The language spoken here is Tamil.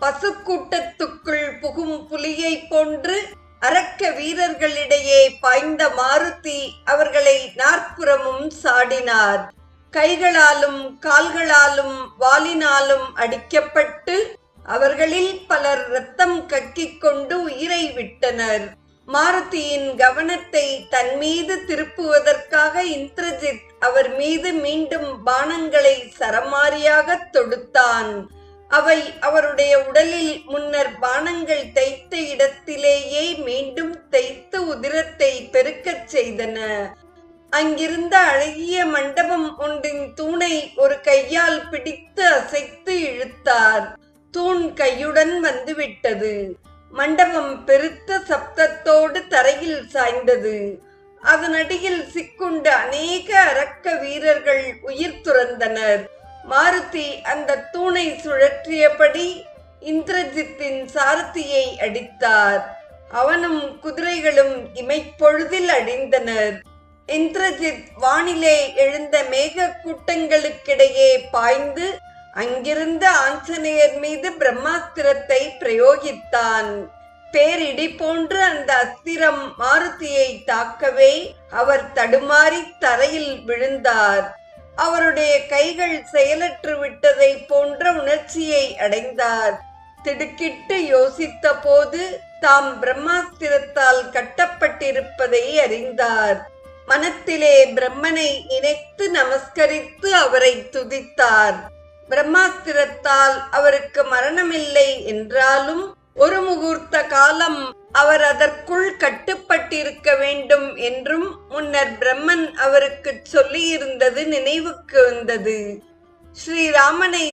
பசுக்கூட்டத்துக்குள் புகும் புலியைப் போன்று அரக்க வீரர்களிடையே பாய்ந்த மாருதி அவர்களை நாற்புறமும் சாடினார். கைகளாலும் கால்களாலும் வாலினாலும் அடிக்கப்பட்டு அவர்களில் பலர் ரத்தம் கக்கிக் கொண்டு உயிரை விட்டனர். மாருதியின் கவனத்தை தன் மீது திருப்புவதற்காக இந்திரஜித் அவர் மீது மீண்டும் பானங்களை சரமாரியாக தொடுத்தான். அவை அவருடைய உடலில் முன்னர் பானங்கள் தைத்த இடத்திலேயே மீண்டும் தைத்த உதிரத்தை பெருக்கச் செய்தன. அங்கிருந்த அழகிய மண்டபம் ஒன்றின் தூணை ஒரு கையால் பிடித்து அசைத்து இழுத்தார். தூண் கையுடன் வந்துவிட்டது. மண்டபம் பெருத்த சப்தத்தோடு தரையில் சாய்ந்தது. அதனடியில் சிக்குண்ட அநேக அரக்க வீரர்கள் உயிர் துறந்தனர். மாருதி அந்த தூணை சுழற்றியபடி இந்திரஜித்தின் சாரதியை அடித்தார். அவனும் குதிரைகளும் இமைப்பொழுதில் அடிந்தனர். இந்திரஜித் வானிலே எழுந்த மேக கூட்டங்களுக்கிடையே பாய்ந்து அங்கிருந்த ஆஞ்சநேயர் மீது பிரம்மாஸ்திரத்தை பிரயோகித்தான். பேரிடி போன்று அந்த அஸ்திரம் மாருதியை தாக்கவே அவர் தடுமாறி தரையில் விழுந்தார். அவருடைய கைகள் செயலற்று விட்டதை போன்ற உணர்ச்சியை அடைந்தார். திடுக்கிட்டு யோசித்த போது தாம் பிரம்மாஸ்திரத்தால் கட்டப்பட்டிருப்பதை அறிந்தார். மனத்திலே பிரம்மனை நினைத்து நமஸ்கரித்து அவரை துதித்தார். பிரம்மாஸ்திரத்தால் அவருக்கு மரணமில்லை என்றாலும் ஒரு முகூர்த்த காலம் அவர் அதற்குள் கட்டுப்பட்டிருக்க வேண்டும் என்றும் முன்னர் பிரம்மன் அவருக்கு சொல்லியிருந்தது நினைவுக்கு வந்தது. ஸ்ரீராமனை